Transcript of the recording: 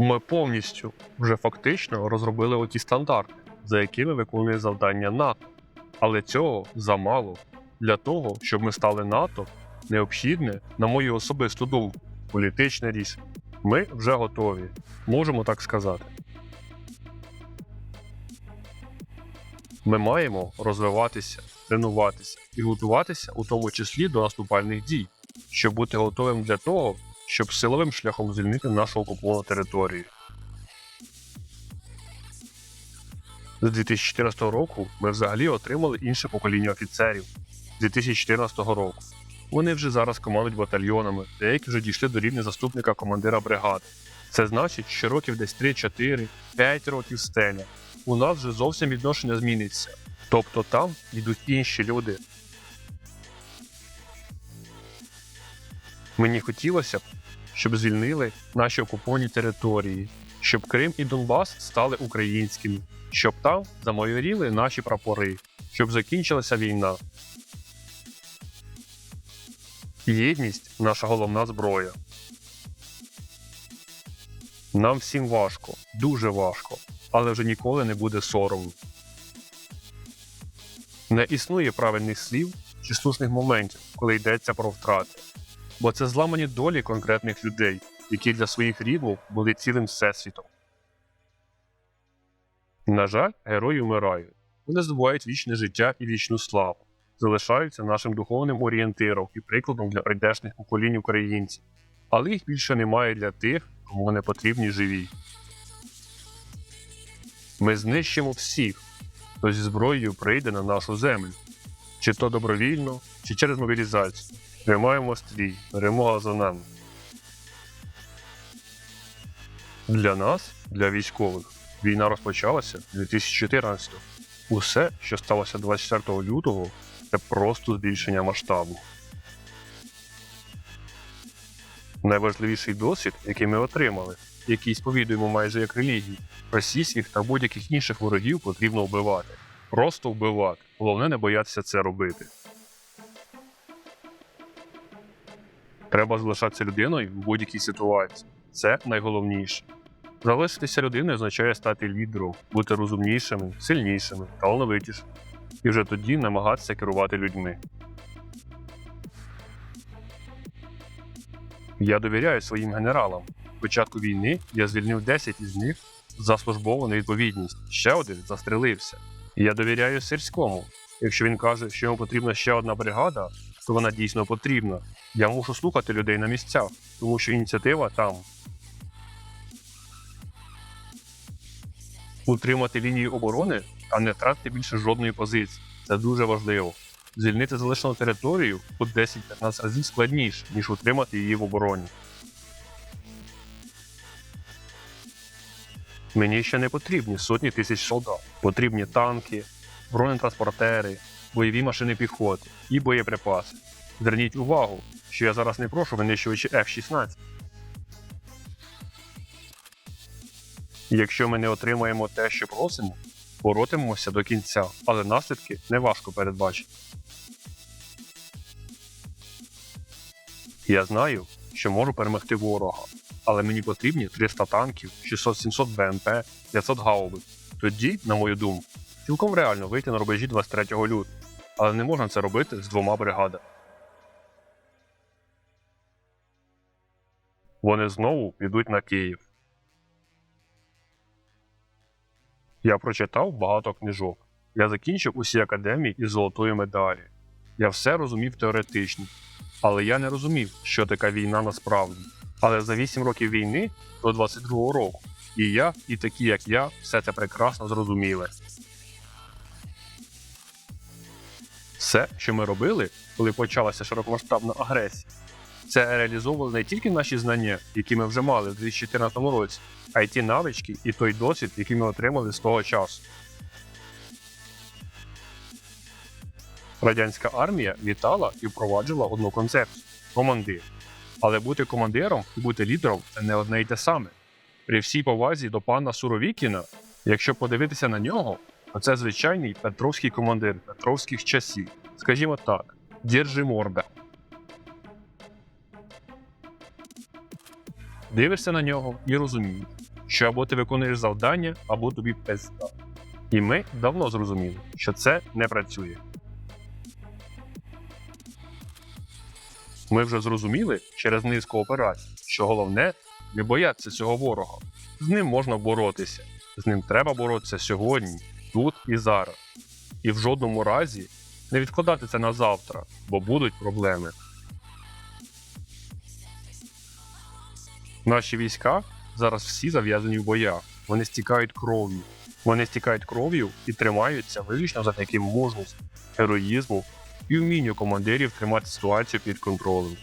Ми повністю вже фактично розробили оті стандарти, за якими виконує завдання НАТО. Але цього замало. Для того, щоб ми стали НАТО, необхідне, на мою особисту думку, політичне рішення. Ми вже готові, можемо так сказати. Ми маємо розвиватися, тренуватися і готуватися, у тому числі до наступальних дій, щоб бути готовим для того, щоб силовим шляхом звільнити нашу окуповану територію. З 2014 року ми взагалі отримали інше покоління офіцерів з 2014 року. Вони вже зараз командують батальйонами, деякі вже дійшли до рівня заступника командира бригади. Це значить, що років десь 3-4, 5 років стеля. У нас вже зовсім відношення зміниться. Тобто там йдуть інші люди. Мені хотілося б, щоб звільнили наші окуповані території, щоб Крим і Донбас стали українськими, щоб там замайоріли наші прапори, щоб закінчилася війна. Єдність наша головна зброя. Нам всім важко, дуже важко, але вже ніколи не буде соромно. Не існує правильних слів чи слушних моментів, коли йдеться про втрати, бо це зламані долі конкретних людей, які для своїх рідних були цілим всесвітом. На жаль, герої вмирають. Вони здобувають вічне життя і вічну славу, залишаються нашим духовним орієнтиром і прикладом для прийдешних поколінь українців, але їх більше немає для тих, кому вони потрібні живі. Ми знищимо всіх, хто зі зброєю прийде на нашу землю, чи то добровільно, чи через мобілізацію. Тримаємо стрій, перемога за нами. Для нас, для військових, війна розпочалася 2014-го. Усе, що сталося 24 лютого, це просто збільшення масштабу. Найважливіший досвід, який ми отримали, який сповідуємо майже як релігію, російських та будь-яких інших ворогів потрібно вбивати. Просто вбивати. Головне не боятися це робити. Треба залишатися людиною в будь-якій ситуації. Це найголовніше. Залишитися людиною означає стати лідером, бути розумнішими, сильнішими, талановитішими. І вже тоді намагатися керувати людьми. Я довіряю своїм генералам. Початку війни я звільнив 10 із них за службову невідповідність. Ще один застрелився. Я довіряю Сирському. Якщо він каже, що йому потрібна ще одна бригада, то вона дійсно потрібна. Я мушу слухати людей на місцях, тому що ініціатива там. Утримати лінію оборони, а не втратити більше жодної позиції. Це дуже важливо. Звільнити залишену територію у 10-15 разів складніше, ніж утримати її в обороні. Мені ще не потрібні сотні тисяч солдат. Потрібні танки, бронетранспортери, бойові машини піхоти і боєприпаси. Зверніть увагу, що я зараз не прошу винищувачі F-16. Якщо ми не отримаємо те, що просимо, боротимемося до кінця, але наслідки неважко передбачити. Я знаю, що можу перемогти ворога, але мені потрібні 300 танків, 600-700 БМП, 500 гаубиць. Тоді, на мою думку, цілком реально вийти на рубежі 23 лютого, але не можна це робити з двома бригадами. Вони знову підуть на Київ. Я прочитав багато книжок. Я закінчив усі академії із золотою медалі. Я все розумів теоретично, але я не розумів, що така війна насправді. Але за 8 років війни до 22-го року і я, і такі, як я, все це прекрасно зрозуміли. Все, що ми робили, коли почалася широкомасштабна агресія, це реалізовували не тільки наші знання, які ми вже мали в 2014 році, а й ті навички і той досвід, який ми отримали з того часу. Радянська армія вітала і впроваджувала одну концепцію командир. Але бути командиром і бути лідером це не одне й те саме. При всій повазі до пана Суровікіна, якщо подивитися на нього, то це звичайний петровський командир петровських часів. Скажімо так, держи морда. Дивишся на нього і розумієш, що або ти виконуєш завдання, або тобі пизда. І ми давно зрозуміли, що це не працює. Ми вже зрозуміли через низку операцій, що головне не боятися цього ворога. З ним можна боротися. З ним треба боротися сьогодні, тут і зараз. І в жодному разі не відкладати це на завтра, бо будуть проблеми. Наші війська зараз всі зав'язані в боях. Вони стікають кров'ю. Вони стікають кров'ю і тримаються виключно завдяки мужності, героїзму і вмінню командирів тримати ситуацію під контролем.